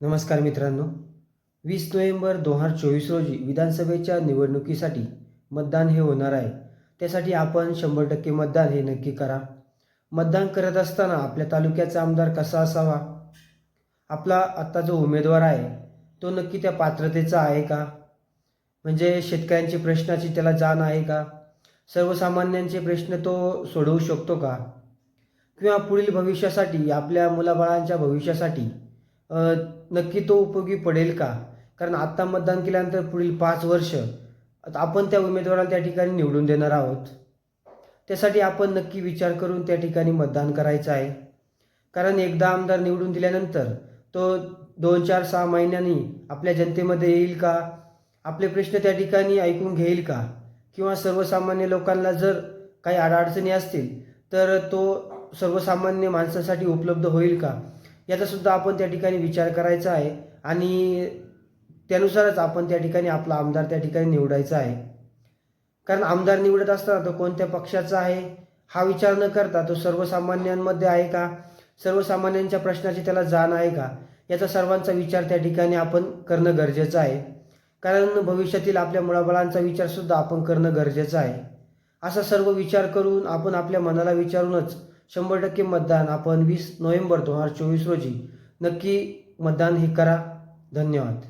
नमस्कार मित्रांनो. वीस नोव्हेंबर दोन हजार चोवीस रोजी विधानसभेच्या निवडणुकीसाठी मतदान हे होणार आहे. त्यासाठी आपण शंभर टक्के मतदान हे नक्की करा. मतदान करत असताना आपल्या तालुक्याचा आमदार कसा असावा? आपला आत्ता जो उमेदवार आहे तो नक्की त्या पात्रतेचा आहे का? म्हणजे शेतकऱ्यांची प्रश्नाची त्याला जाण आहे का? सर्वसामान्यांचे प्रश्न तो सोडवू शकतो का? किंवा पुढील भविष्यासाठी आपल्या मुलाबाळांच्या भविष्यासाठी नक्की तो उपयोगी पडेल का? कारण आत्ता मतदान केल्यानंतर पुढील पाच वर्ष आता आपण त्या उमेदवाराला त्या ठिकाणी निवडून देणार आहोत. त्यासाठी आपण नक्की विचार करून त्या ठिकाणी मतदान करायचं आहे. कारण एकदा आमदार निवडून दिल्यानंतर तो दोन चार सहा महिन्यांनी आपल्या जनतेमध्ये येईल का? आपले प्रश्न त्या ठिकाणी ऐकून घेईल का? किंवा सर्वसामान्य लोकांना जर काही अडअडचणी असतील तर तो सर्वसामान्य माणसासाठी उपलब्ध होईल का? याचा सुद्धा आपण त्या ठिकाणी विचार करायचा आहे आणि त्यानुसारच आपण त्या ठिकाणी आपला आमदार त्या ठिकाणी निवडायचा आहे. कारण आमदार निवडत असताना तो कोणत्या पक्षाचा आहे हा विचार न करता तो सर्वसामान्यांमध्ये आहे का? सर्वसामान्यांच्या प्रश्नाची त्याला जाण आहे का? याचा सर्वांचा विचार त्या ठिकाणी आपण करणं गरजेचं आहे. कारण भविष्यातील आपल्या मुळाबळांचा विचारसुद्धा आपण करणं गरजेचं आहे. असा सर्व विचार करून आपण आपल्या मनाला विचारूनच शंभर टक्के मतदान. आपण वीस नोव्हेंबर दोन हजार चोवीस रोजी नक्की मतदान हे करा. धन्यवाद.